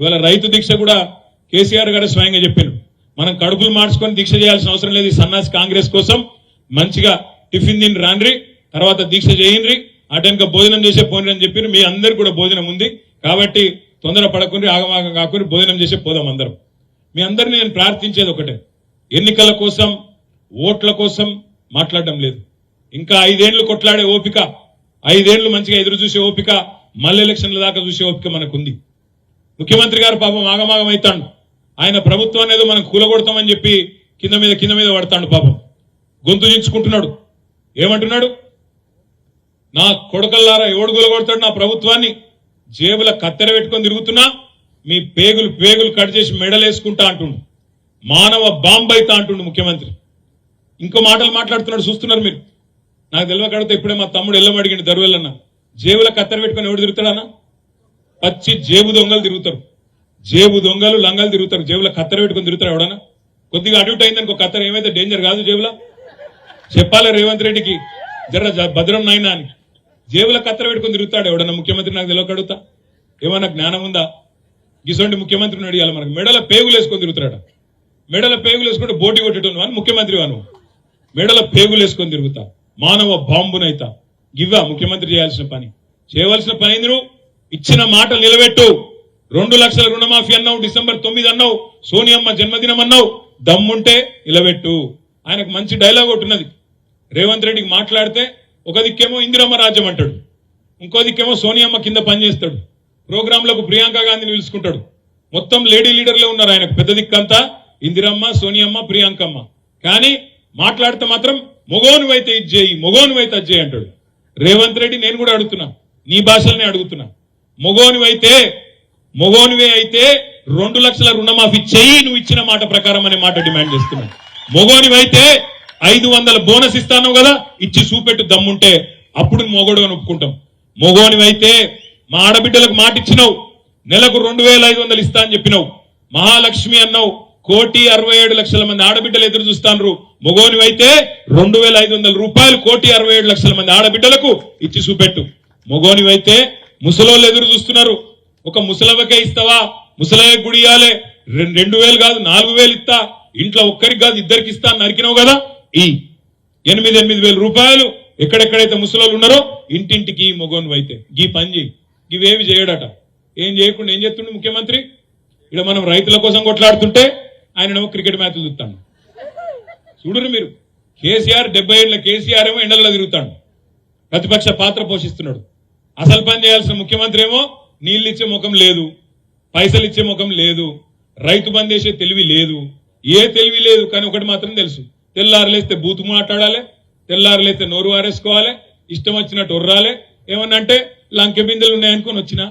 ఇవాళ రైతు దీక్ష కూడా కేసీఆర్ గారు స్వయంగా చెప్పారు. మనం కడుపులు మార్చుకొని దీక్ష చేయాల్సిన అవసరం లేదు సన్నాసి కాంగ్రెస్ కోసం. మంచిగా టిఫిన్ తిని రాండ్రి తర్వాత దీక్ష చేయండి అటెనక భోజనం చేసే పోండి అని చెప్పి మీ అందరు కూడా భోజనం ఉంది. కాబట్టి తొందర పడకుండా ఆగమాగం కాకుండా భోజనం చేసే పోదాం అందరం. మీ అందరిని నేను ప్రార్థించేది ఒకటే. ఎన్నికల కోసం ఓట్ల కోసం మాట్లాడడం లేదు. ఇంకా ఐదేళ్ళు కొట్లాడే ఓపిక ఐదేళ్ళు మంచిగా ఎదురు చూసే ఓపిక మళ్ళీ ఎలక్షన్ల దాకా చూసే ఓపిక మనకుంది. ముఖ్యమంత్రి గారు పాపం ఆగమాగం అవుతాడు ఆయన ప్రభుత్వం అనేది మనం కూలగొడతామని చెప్పి కింద మీద కింద మీద పడతాడు పాపం. గొంతు చించుకుంటున్నాడు. ఏమంటున్నాడు? నా కొడకల్లారా ఎవడు కూలగొడతాడు నా ప్రభుత్వాన్ని? జేబుల కత్తెర పెట్టుకొని తిరుగుతున్నా మీ పేగులు పేగులు కట్ చేసి మెడలేసుకుంటా అంటుండు. మానవ బాంబైతా అంటుండు ముఖ్యమంత్రి. ఇంకో మాటలు మాట్లాడుతున్నాడు చూస్తున్నారు మీరు. నాకు తెలియకడితే ఇప్పుడే మా తమ్ముడు ఎల్లం అడిగిండు దరువెల్లన్న జేబుల కత్తెర పెట్టుకొని ఎవడు తిరుగుతాడన్నా? పచ్చి జేబు దొంగలు తిరుగుతారు. జేబు దొంగలు లంగలు తిరుగుతారు. జేబులో కత్తెర పెట్టుకొని తిరుగుతారు ఎవడన్నా? కొద్దిగా అడ్యూట్ అయిందనుకో కత్తెర ఏమైతే డేంజర్ కాదు జేబులో? చెప్పాలి రేవంత్ రెడ్డికి జర భద్రం నాయనా అని. జేబుల కత్తెర పెట్టుకొని తిరుగుతాడు ఎవడన్నా? ముఖ్యమంత్రి నాకు తెలియక అడుగుతా. ఏమన్నా జ్ఞానం ఉందా? గిసోంటి ముఖ్యమంత్రిని అడిగాలి మనకి. మెడల పేగులు వేసుకొని తిరుగుతాడు మెడల పేగులు వేసుకుంటే బోటి కొట్టడం అని ముఖ్యమంత్రి వాను మెడల పేగులు వేసుకొని తిరుగుతా. మానవ బాంబునైతా. ఇవ్వా ముఖ్యమంత్రి చేయాల్సిన పని. చేయవలసిన పని నువ్వు? ఇచ్చిన మాట నిలబెట్టు. రెండు లక్షల రుణమాఫీ అన్నావు డిసెంబర్ తొమ్మిది అన్నావు సోనియమ్మ జన్మదినం అన్నావు దమ్ముంటే నిలబెట్టు. ఆయనకు మంచి డైలాగ్ ఒకటి ఉన్నది. రేవంత్ రెడ్డికి మాట్లాడితే ఒక దిక్కేమో ఇందిరమ్మ రాజ్యం అంటాడు. ఇంకో దిక్కేమో సోనియమ్మ కింద పనిచేస్తాడు. ప్రోగ్రాంలకు ప్రియాంక గాంధీని పిలుచుకుంటాడు. మొత్తం లేడీ లీడర్లే ఉన్నారు ఆయనకు. పెద్ద దిక్కంతా ఇందిరమ్మ సోనియమ్మ ప్రియాంకమ్మ. కానీ మాట్లాడితే మాత్రం మొగోనువైతే ఇది చేయి మొగోనువైతే అది చేయి అంటాడు. రేవంత్ రెడ్డి నేను కూడా అడుగుతున్నా. నీ భాషలనే అడుగుతున్నా. మొగోనివైతే మొగోనివే అయితే రెండు లక్షల రుణమాఫీ చెయ్యి నువ్వు ఇచ్చిన మాట ప్రకారం అనే మాట డిమాండ్ చేస్తున్నావు మొగోనివైతే ఐదు వందల బోనస్ ఇస్తాను కదా ఇచ్చి చూపెట్టు దమ్ముంటే అప్పుడు మొగోడు అని ఒప్పుకుంటాం మొగోనివైతే మా ఆడబిడ్డలకు మాట ఇచ్చినావు నెలకు రెండు వేల ఐదు వందలు ఇస్తా అని చెప్పినావు. మహాలక్ష్మి అన్నావు కోటి అరవై ఏడు లక్షల మంది ఆడబిడ్డలు ఎదురు చూస్తాను మొగోనివైతే రెండు వేల ఐదు వందల రూపాయలు కోటి అరవై ఏడు లక్షల మంది ఆడబిడ్డలకు ఇచ్చి చూపెట్టు. మొగోనివైతే ముసలోళ్ళు ఎదురు చూస్తున్నారు. ఒక ముసలవకే ఇస్తావా? ముసలయ్య గుడి ఇయ్యాలే. రెండు వేలు కాదు నాలుగు వేలు ఇస్తా. ఇంట్లో ఒక్కరికి కాదు ఇద్దరికి ఇస్తా అని నరికినావు కదా? ఈ ఎనిమిది ఎనిమిది వేల రూపాయలు ఎక్కడెక్కడైతే ముసలోళ్ళు ఉన్నారో ఇంటింటికి మొగోను అయితే గీ పని చేయి ఇవేమి చేయడట. ఏం చేయకుండా ఏం చేస్తుండే ముఖ్యమంత్రి? ఇక్కడ మనం రైతుల కోసం కొట్లాడుతుంటే ఆయనేమో క్రికెట్ మ్యాచ్లు చూస్తాను చూడరు మీరు. కేసీఆర్ డెబ్బై ఏళ్ళ కేసీఆర్ ఏమో ఎండల్లో తిరుగుతాడు. ప్రతిపక్ష పాత్ర పోషిస్తున్నాడు. అసలు పని చేయాల్సిన ముఖ్యమంత్రి ఏమో నీళ్ళు ఇచ్చే ముఖం లేదు పైసలు ఇచ్చే ముఖం లేదు రైతు బంద్ చేసే తెలివి లేదు. ఏ తెలివి లేదు కానీ ఒకటి మాత్రం తెలుసు. తెల్లారులేస్తే బూతు మాట్లాడాలి తెల్లారులేస్తే నోరు వారేసుకోవాలి ఇష్టం వచ్చినట్టు ఒర్రాలి. ఏమన్నా అంటే లంకె బిందెలు ఉన్నాయనుకొని వచ్చినా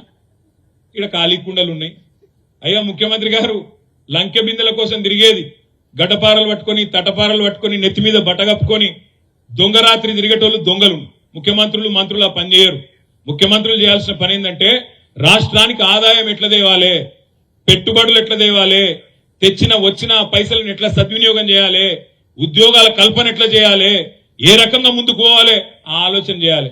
ఇక్కడ ఖాళీ కుండలు ఉన్నాయి. అయ్యా ముఖ్యమంత్రి గారు లంకె బిందెల కోసం తిరిగేది గడ్డపారలు పట్టుకొని తటపారలు పట్టుకొని నెత్తి మీద బట్ట కప్పుకొని దొంగ రాత్రి తిరిగేటోళ్ళు దొంగలు. ముఖ్యమంత్రులు మంత్రులు ఆ పనిచేయరు. ముఖ్యమంత్రులు చేయాల్సిన పని ఏంటంటే రాష్ట్రానికి ఆదాయం ఎట్లా తేవాలి పెట్టుబడులు ఎట్లా తేవాలి తెచ్చిన వచ్చిన పైసలను ఎట్లా సద్వినియోగం చేయాలి ఉద్యోగాల కల్పన ఎట్లా చేయాలి ఏ రకంగా ముందుకు పోవాలి ఆ ఆలోచన చేయాలి.